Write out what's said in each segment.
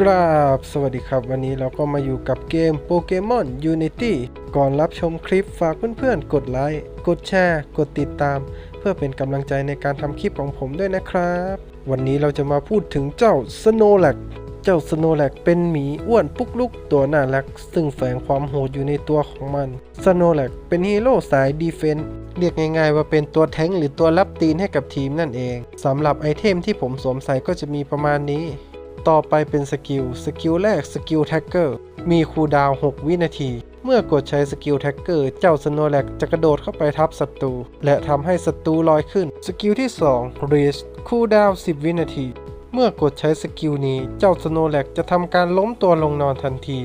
กราบสวัสดีครับ วันนี้เราก็มาอยู่กับเกมโปเกมอน Unity ก่อนรับชมคลิปฝากเพื่อนๆ กดไลค์ กดแชร์ กดติดตาม เพื่อเป็นกำลังใจในการทำคลิปของผมด้วยนะครับ วันนี้เราจะมาพูดถึงเจ้า Snorlax เจ้า Snorlax เป็นหมีอ้วนปุกลุกตัวน่ารัก ซึ่งแฝงความโหดอยู่ในตัวของมัน Snorlax เป็นฮีโร่สายดีเฟนส์เรียกง่ายๆว่าเป็นตัวแท้งหรือตัวรับตีนให้กับทีมนั่นเองสำหรับไอเทมที่ผมสวมใส่ก็จะมีประมาณนี้ ต่อไปเป็นสกิล สกิลแรกสกิลแท็กเกอร์ มีคูลดาวน์ 6 วินาที เมื่อกดใช้สกิลแท็กเกอร์ เจ้าสโนแลกจะกระโดดเข้าไปทับศัตรู และทำให้ศัตรูลอยขึ้น สกิลที่2 Reach คูลดาวน์ 10 วินาที เมื่อกดใช้สกิลนี้ เจ้าสโนแลกจะทำการล้มตัวลงนอนทันที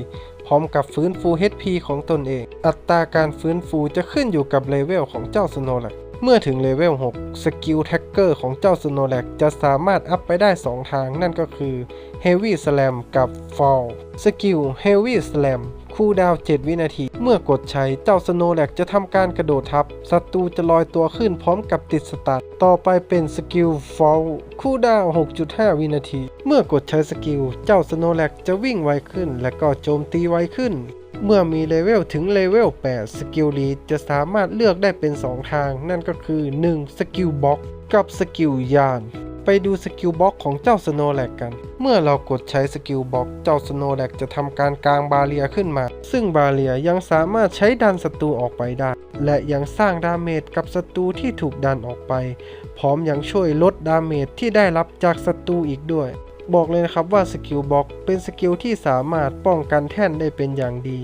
พร้อมกับฟื้นฟู HP ของตนเอง อัตราการฟื้นฟูจะขึ้นอยู่กับเลเวลของเจ้าสโนแลก เมื่อถึงเลเวล 6 สกิลแท็กเกอร์ของเจ้าสโนแลกจะสามารถอัพไปได้ 2 ทางนั่นก็คือ Heavy Slam กับ Fall สกิล Heavy Slam คูลดาวน7วินาที เมื่อกดใช้เจ้าสโนแลกจะทำการกระโดดทับ ศัตรูจะลอยตัวขึ้นพร้อมกับติดสตาร์ต่อไปเป็นสกิล Fall คูลดาวน6.5 วินาที เมื่อกดใช้สกิล เจ้าสโนแลกจะวิ่งไวขึ้น และก็โจมตีไวขึ้น เมื่อมีเลเวลถึงเลเวล8สกิลลีดจะสามารถเลือกได้เป็น 2 ทาง นั่นก็คือ 1. สกิลบ็อกกับสกิลยาน ไปดูสกิลบ็อกของเจ้าสโนแลกกัน เมื่อเรากดใช้สกิลบ็อกเจ้าสโนแลกจะทำการกลางบาเรียขึ้นมา ซึ่งบาเรียยังสามารถใช้ดันศัตรูออกไปได้ และยังสร้างดาเมจกับศัตรูที่ถูกดันออกไป พร้อมยังช่วยลดดาเมจที่ได้รับจากศัตรูอีกด้วย บอกเลยนะครับว่าสกิลบล็อกเป็นสกิลที่สามารถป้องกันแท่นได้เป็นอย่างดี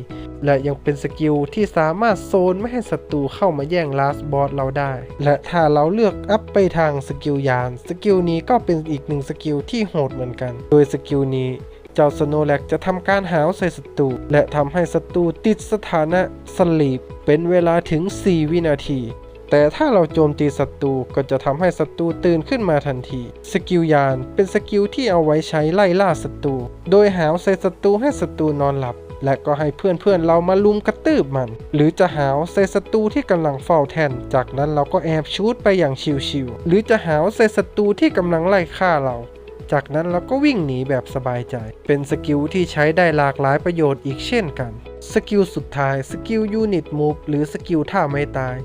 และยังเป็นสกิลที่สามารถโซนไม่ให้ศัตรูเข้ามาแย่งลาสบอสเราได้ และถ้าเราเลือกอัพไปทางสกิลยานสกิลนี้ก็เป็นอีกหนึ่งสกิลที่โหดเหมือนกัน โดยสกิลนี้เจ้าสโนแลกจะทำการหาวใส่ศัตรูและทำให้ศัตรูติดสถานะสลีปเป็นเวลาถึง 4 วินาที แต่ถ้าเราโจมตีศัตรูก็จะทำให้ศัตรูตื่นขึ้นมาทันที สกิลยานเป็นสกิลที่เอาไว้ใช้ไล่ล่าศัตรู โดยหาวใส่ศัตรูให้ศัตรูนอนหลับ และก็ให้เพื่อนๆเรามาลุมกระตืบมัน หรือจะหาวใส่ศัตรูที่กำลังเฝ้าแทน จากนั้นเราก็แอบชูดไปอย่างชิวๆ หรือจะหาวใส่ศัตรูที่กำลังไล่ฆ่าเราจากนั้นเราก็วิ่งหนีแบบสบายใจ เป็นสกิลที่ใช้ได้หลากหลายประโยชน์อีกเช่นกัน สกิลสุดท้าย สกิลยูนิตมูฟหรือสกิลท่าไม่ตาย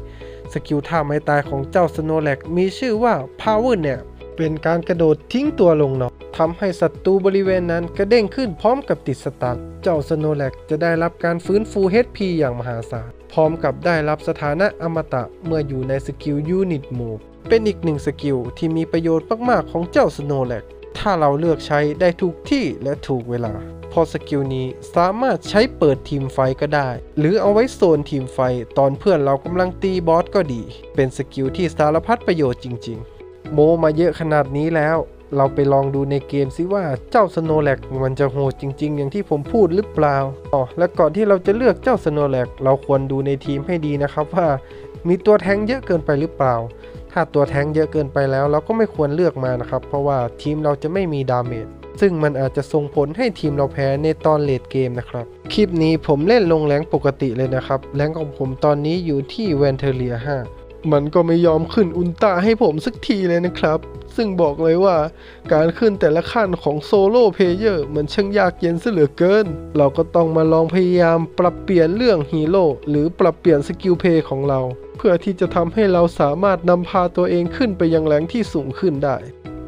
สกิลท่าไม้ตายของเจ้าสโนแลกมีชื่อว่า Power Nap เป็นการกระโดดทิ้งตัวลงนอนทำให้ศัตรูบริเวณนั้นกระเด้งขึ้นพร้อมกับติดสตาร์เจ้าสโนแลกจะได้รับการฟื้นฟู HP อย่างมหาศาล พร้อมกับได้รับสถานะอมตะเมื่ออยู่ในสกิล Unit Move เป็นอีกหนึ่งสกิลที่มีประโยชน์มาก ๆ ของเจ้าสโนแลกถ้าเราเลือกใช้ได้ถูกที่และถูกเวลา พอสกิลนี้สามารถใช้เปิดทีมไฟก็ได้ หรือเอาไว้โซนทีมไฟตอนเพื่อนเรากำลังตีบอสก็ดี เป็นสกิลที่สารพัดประโยชน์จริง ๆ โมมาเยอะขนาดนี้แล้ว เราไปลองดูในเกมซิว่าเจ้าสโนแลกมันจะโหดจริง ๆ อย่างที่ผมพูดหรือเปล่าอ๋อและก่อนที่เราจะเลือกเจ้าสโนแลกเราควรดูในทีมให้ดีนะครับว่า มีตัวแทงเยอะเกินไปหรือเปล่าถ้าตัวแทงเยอะเกินไปแล้ว เราก็ไม่ควรเลือกมานะครับ เพราะว่าทีมเราจะไม่มีดาเมจ ซึ่งมันอาจจะส่งผลให้ทีมเราแพ้ในตอนเลดเกมนะครับ คลิปนี้ผมเล่นลงแรงปกติเลยนะครับ แรงของผมตอนนี้อยู่ที่แวนเทเลีย5มันก็ไม่ยอมขึ้นอุลตาให้ผมสักทีเลยนะครับ ซึ่งบอกเลยว่าการขึ้นแต่ละขั้นของโซโล่เพลเยอร์มันช่างยากเย็นซะเหลือเกิน เราก็ต้องมาลองพยายามปรับเปลี่ยนเรื่องฮีโร่หรือปรับเปลี่ยนสกิลเพย์ของเรา เพื่อที่จะทำให้เราสามารถนำพาตัวเองขึ้นไปยังแรงที่สูงขึ้นได้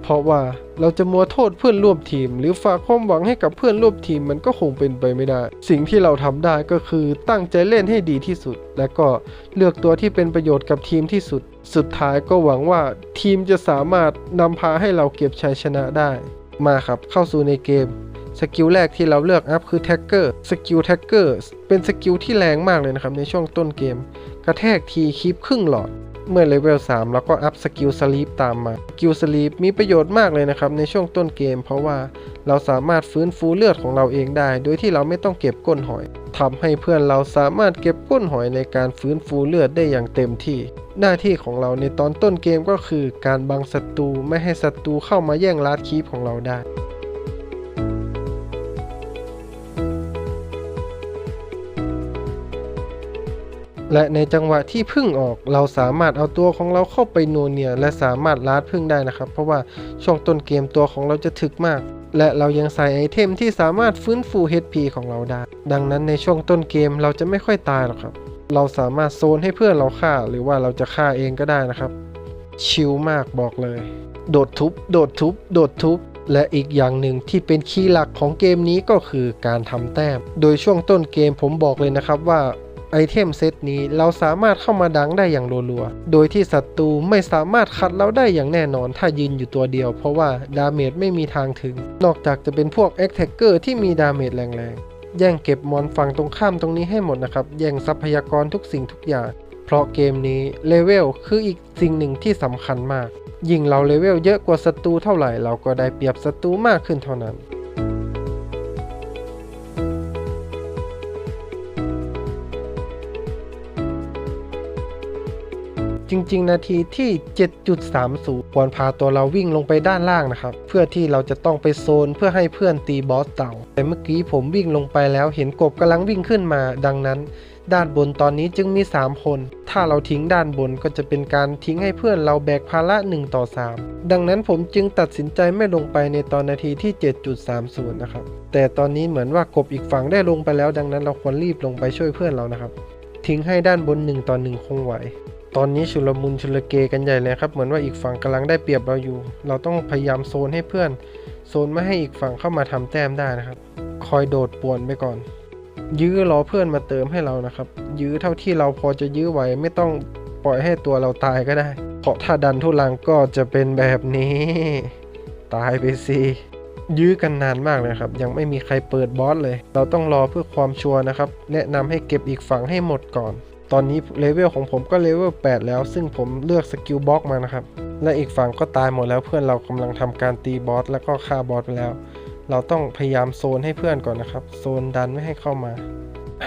เพราะว่าเราจะมัวโทษเพื่อนร่วมทีม หรือฝากความหวังให้กับเพื่อนร่วมทีมมันก็คงเป็นไปไม่ได้ สิ่งที่เราทำได้ก็คือตั้งใจเล่นให้ดีที่สุด และก็เลือกตัวที่เป็นประโยชน์กับทีมที่สุด สุดท้ายก็หวังว่าทีมจะสามารถนำพาให้เราเก็บชัยชนะได้ มาครับเข้าสู่ในเกมสกิลแรกที่เราเลือกอัพคือแท็กเกอร์สกิลแท็กเกอร์เป็นสกิลที่แรงมากเลยนะครับในช่วงต้นเกม กระแทกทีคีปครึ่งหลอด เมื่อเลเวล3เราก็อัพสกิลสลีปตามมาสกิลสลีปมีประโยชน์มากเลยนะครับในช่วงต้นเกม เพราะว่าเราสามารถฟื้นฟูเลือดของเราเองได้ โดยที่เราไม่ต้องเก็บก้นหอยทำให้เพื่อนเราสามารถเก็บก้นหอยในการฟื้นฟูเลือดได้อย่างเต็มที่ หน้าที่ของเราในตอนต้นเกมก็คือ การบังศัตรูไม่ให้ศัตรูเข้ามาแย่งลาดคีปของเราได้ และในจังหวะที่พึ่งออก เราสามารถเอาตัวของเราเข้าไปนัวเนีย และสามารถลาดพึ่งได้นะครับ เพราะว่าช่วงต้นเกมตัวของเราจะถึกมาก และเรายังใส่ไอเทมที่สามารถฟื้นฟู HP ของเราได้ ดังนั้นในช่วงต้นเกมเราจะไม่ค่อยตายหรอกครับ เราสามารถโซนให้เพื่อนเราฆ่า หรือว่าเราจะฆ่าเองก็ได้นะครับ ชิลมากบอกเลย โดดทุบ โดดทุบ โดดทุบและอีกอย่างหนึ่งที่เป็นคีย์หลักของเกมนี้ก็คือการทำแต้ม โดยช่วงต้นเกมผมบอกเลยนะครับว่า ไอเทมเซตนี้เราสามารถเข้ามาดังได้อย่างรัวๆ โดยที่ศัตรูไม่สามารถขัดเราได้อย่างแน่นอนถ้ายืนอยู่ตัวเดียว เพราะว่าดาเมจไม่มีทางถึง นอกจากจะเป็นพวกแอคแท็กเกอร์ที่มีดาเมจแรงๆ แย่งเก็บมอนฝั่งตรงข้ามตรงนี้ให้หมดนะครับ แย่งทรัพยากรทุกสิ่งทุกอย่าง เพราะเกมนี้เลเวลคืออีกสิ่งหนึ่งที่สำคัญมาก ยิ่งเราเลเวลเยอะกว่าศัตรูเท่าไหร่เราก็ได้เปรียบศัตรูมากขึ้นเท่านั้น จริง ๆ นาทีที่ 7.30 ควรพาตัวเราวิ่งลงไปด้านล่างนะครับ เพื่อที่เราจะต้องไปโซนเพื่อให้เพื่อนตีบอสเต่า แต่เมื่อกี้ผมวิ่งลงไปแล้วเห็นกบกำลังวิ่งขึ้นมา ดังนั้น ด้านบนตอนนี้จึงมี 3 คน ถ้าเราทิ้งด้านบนก็จะเป็นการทิ้งให้เพื่อนเราแบกภาระ1ต่อ 3 ดังนั้นผมจึงตัดสินใจไม่ลงไปในตอนนาทีที่ 7.30 นะครับ แต่ตอนนี้เหมือนว่ากบอีกฝั่งได้ลงไปแล้ว ดังนั้นเราควรรีบลงไปช่วยเพื่อนเรานะครับทิ้งให้ด้านบน1ต่อ1คงไหว ตอนนี้ชุลมุนชุลเกกันใหญ่เลยครับ เหมือนว่าอีกฝั่งกำลังได้เปรียบเราอยู่ เราต้องพยายามโซนให้เพื่อน โซนไม่ให้อีกฝั่งเข้ามาทำแต้มได้นะครับ คอยโดดป่วนไปก่อน ยื้อรอเพื่อนมาเติมให้เรานะครับ ยื้อเท่าที่เราพอจะยื้อไหวไม่ต้องปล่อยให้ตัวเราตายก็ได้ เพราะถ้าดันทุลังก็จะเป็นแบบนี้ ตายไปสิยื้อกันนานมากเลยครับ ยังไม่มีใครเปิดบอสเลย เราต้องรอเพื่อความชัวร์นะครับ แนะนำให้เก็บอีกฝั่งให้หมดก่อน ตอนนี้เลเวลของผมก็เลเวล8แล้ว ซึ่งผมเลือกสกิลบล็อกมานะครับ และอีกฝั่งก็ตายหมดแล้วเพื่อนเรากำลังทำการตีบอสแล้วก็ฆ่าบอสไปแล้ว เราต้องพยายามโซนให้เพื่อนก่อนนะครับ โซนดันไม่ให้เข้ามา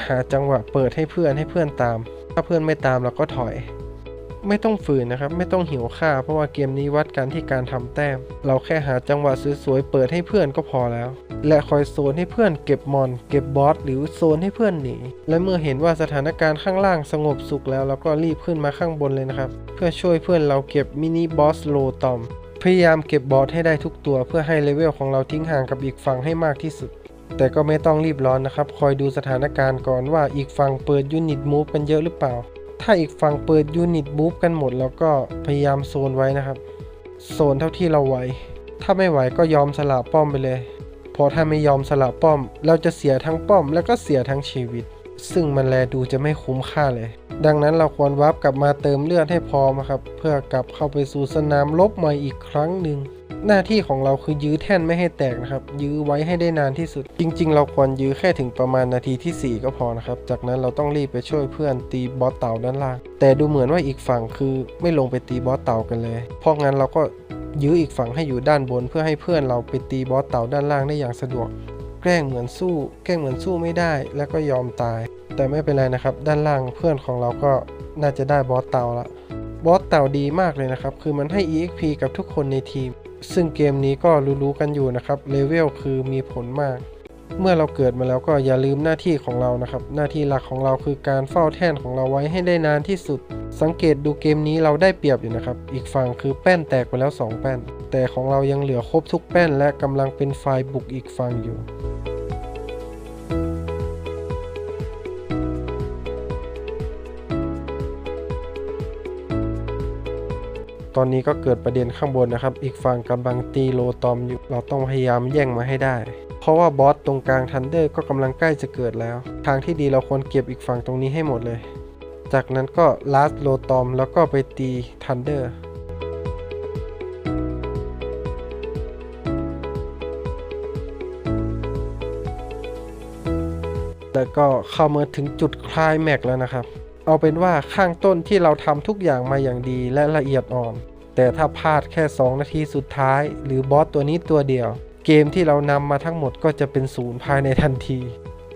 หาจังหวะเปิดให้เพื่อนให้เพื่อนตาม ถ้าเพื่อนไม่ตามเราก็ถอย ไม่ต้องฝืนนะครับ ไม่ต้องหิวข้าเพราะว่าเกมนี้วัดกันที่การทำแต้ม เราแค่หาจังหวะสวยๆเปิดให้เพื่อนก็พอแล้ว และคอยโซนให้เพื่อนเก็บมอน เก็บบอสหรือโซนให้เพื่อนหนี และเมื่อเห็นว่าสถานการณ์ข้างล่างสงบสุขแล้วเราก็รีบขึ้นมาข้างบนเลยนะครับ เพื่อช่วยเพื่อนเราเก็บมินิบอสโลตอมพยายามเก็บบอสให้ได้ทุกตัว เพื่อให้เลเวลของเราทิ้งห่างกับอีกฝั่งให้มากที่สุดแต่ก็ไม่ต้องรีบร้อนนะครับ คอยดูสถานการณ์ก่อนว่าอีกฝั่งเปิดยูนิตมูฟกันเยอะหรือเปล่า ถ้าอีกฝั่งเปิดยูนิตมูฟกันหมด แล้วก็พยายามโซนไว้นะครับ โซนเท่าที่เราไหว ถ้าไม่ไหวก็ยอมสละป้อมไปเลยเพราะถ้าไม่ยอมสละป้อม เราจะเสียทั้งป้อม แล้วก็เสียทั้งชีวิต ซึ่งมันแลดูจะไม่คุ้มค่าเลย ดังนั้นเราควรวับกลับมาเติมเลือดให้พอนะครับ เพื่อกลับเข้าไปสู่สนามรบใหม่อีกครั้งหนึ่ง หน้าที่ของเราคือยื้อแท่นไม่ให้แตกนะครับ ยื้อไว้ให้ได้นานที่สุด จริง ๆ เราควรยื้อแค่ถึงประมาณนาทีที่ 4 ก็พอนะครับ จากนั้นเราต้องรีบไปช่วยเพื่อนตีบอสเต่าด้านล่าง แต่ดูเหมือนว่าอีกฝั่งคือไม่ลงไปตีบอสเต่ากันเลย เพราะงั้นเราก็ยื้ออีกฝั่งให้อยู่ด้านบน เพื่อให้เพื่อนเราไปตีบอสเต่าด้านล่างได้อย่างสะดวก แกล้งเหมือนสู้ แกล้งเหมือนสู้ไม่ได้ แล้วก็ยอมตาย แต่ไม่เป็นไรนะครับ ด้านล่างเพื่อนของเราก็น่าจะได้บอสเต่าละบอสเต่าดีมากเลยนะครับ คือมันให้ EXP กับทุกคนในทีม ซึ่งเกมนี้ก็รู้ๆกันอยู่นะครับเลเวลคือมีผลมาก เมื่อเราเกิดมาแล้วก็อย่าลืมหน้าที่ของเรานะครับ หน้าที่หลักของเราคือการเฝ้าแท่นของเราไว้ให้ได้นานที่สุด สังเกตดูเกมนี้เราได้เปรียบอยู่นะครับ อีกฝั่งคือแป้นแตกไปแล้ว 2 แป้น แต่ของเรายังเหลือครบทุกแป้นและกำลังเป็นไฟบุกอีกฝั่งอยู่ ตอนนี้ก็เกิดประเด็นข้างบนนะครับ อีกฝั่งกำลังตีโลตอมอยู่ เราต้องพยายามแย่งมาให้ได้ เพราะว่าบอสตรงกลางทันเดอร์ก็กำลังใกล้จะเกิดแล้ว ทางที่ดีเราควรเก็บอีกฝั่งตรงนี้ให้หมดเลย จากนั้นก็ลาสโลตอมแล้วก็ไปตีทันเดอร์แล้วก็เข้ามาถึงจุดคลายแม็กแล้วนะครับ เอาเป็นว่าข้างต้นที่เราทำทุกอย่างมาอย่างดีและละเอียดอ่อน แต่ถ้าพลาดแค่ 2 นาทีสุดท้าย หรือบอสตัวนี้ตัวเดียว เกมที่เรานำมาทั้งหมดก็จะเป็นศูนย์ภายในทันที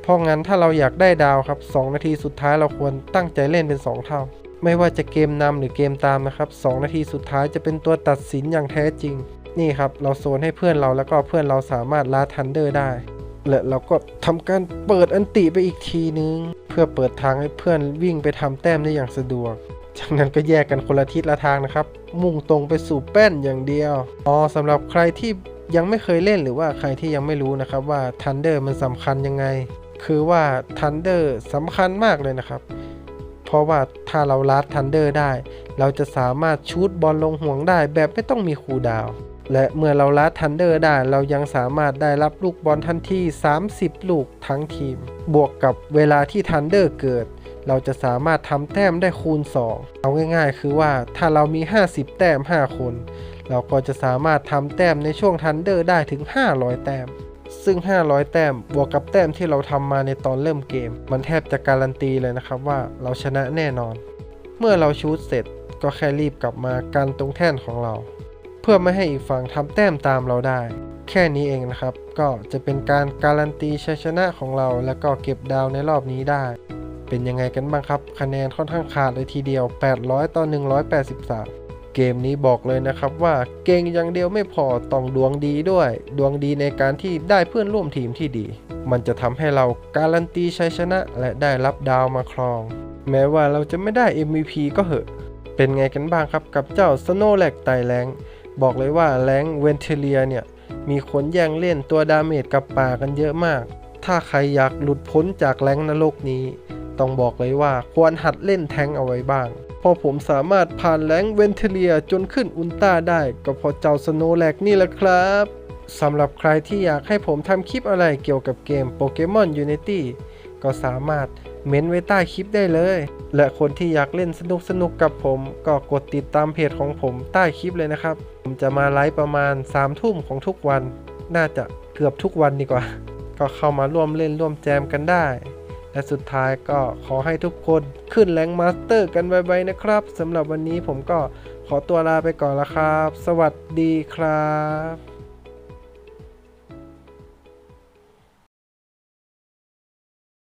เพราะงั้นถ้าเราอยากได้ดาวครับ 2 นาทีสุดท้ายเราควรตั้งใจเล่นเป็น 2 เท่า ไม่ว่าจะเกมนำหรือเกมตามนะครับ 2 นาทีสุดท้ายจะเป็นตัวตัดสินอย่างแท้จริง นี่ครับเราโซนให้เพื่อนเราแล้วก็เพื่อนเราสามารถลาทันเดอร์ได้ และเราก็ทำการเปิดอันติไปอีกทีนึง เพื่อเปิดทางให้เพื่อนวิ่งไปทำแต้มได้อย่างสะดวก จากนั้นก็แยกกันคนละทิศละทางนะครับ มุ่งตรงไปสู่แป้นอย่างเดียวอ๋อสำหรับใครที่ยังไม่เคยเล่นหรือว่าใครที่ยังไม่รู้นะครับว่า Thunder มันสำคัญยังไง คือว่า Thunder สำคัญมากเลยนะครับ เพราะว่าถ้าเราลัด Thunder ได้ เราจะสามารถชูดบอลลงห่วงได้แบบไม่ต้องมีคูดาว และเมื่อเราลัด Thunder ได้เรายังสามารถได้รับลูกบอลทันที 30 ลูกทั้งทีม บวกกับเวลาที่ Thunder เกิด เราจะสามารถทำแต้มได้คูณ 2 เอาง่ายๆ คือว่าถ้าเรามี 50 แต้ม 5 คน เราก็จะสามารถทำแต้มในช่วง Thunder ได้ถึง 500 แต้ม ซึ่ง 500 แต้มบวกกับแต้มที่เราทำมาในตอนเริ่มเกม มันแทบจะการันตีเลยนะครับว่าเราชนะแน่นอน เมื่อเราชูตเสร็จก็แค่รีบกลับมากันตรงแท่นของเรา เพื่อไม่ให้อีกฝั่งทำแต้มตามเราได้ แค่นี้เองนะครับ ก็จะเป็นการการันตีชัยชนะของเรา แล้วก็เก็บดาวในรอบนี้ได้ เป็นยังไงกันบ้างครับ คะแนนค่อนข้างขาดเลยทีเดียว 800 ต่อ 183 เกมนี้บอกเลยนะครับว่าเก่งอย่างเดียวไม่พอต้องดวงดีด้วย ดวงดีในการที่ได้เพื่อนร่วมทีมที่ดี มันจะทำให้เราการันตีชัยชนะ และได้รับดาวมาครอง แม้ว่าเราจะไม่ได้ MVP ก็เหอะ เป็นไงกันบ้างครับกับเจ้า Snow l a g ไตแรง บอกเลยว่าแรงเวนเทเลียเนี่ย มีคนแย่งเล่นตัวดาเมจกับป่ากันเยอะมาก ถ้าใครอยากหลุดพ้นจากแรงนรกนี้ ต้องบอกเลยว่าควรหัดเล่นแทงเอาไว้บ้างพราะผมสามารถผ่านแรงเวนเทเลียจนขึ้นอุลตร้าได้ก็พราะเจ้าสโนแลกนี่แหละครับสำหรับใครที่อยากให้ผมทำคลิปอะไรเกี่ยวกับเกมโปเกมอนยูนิตี้ก็สามารถ เม้นไว้ใต้คลิปได้เลย และคนที่อยากเล่นสนุกสนุกกับผม ก็กดติดตามเพจของผมใต้คลิปเลยนะครับ ผมจะมาไลฟ์ประมาณ3ามทุ่มของทุกวัน น่าจะเกือบทุกวันดีกว่า ก็เข้ามาร่วมเล่นร่วมแจมกันได้ และสุดท้ายก็ขอให้ทุกคนขึ้นแรงมาสเตอร์กันไวๆนะครับสำหรับวันนี้ผมก็ขอตัวลาไปก่อนละครับ สวัสดีครับ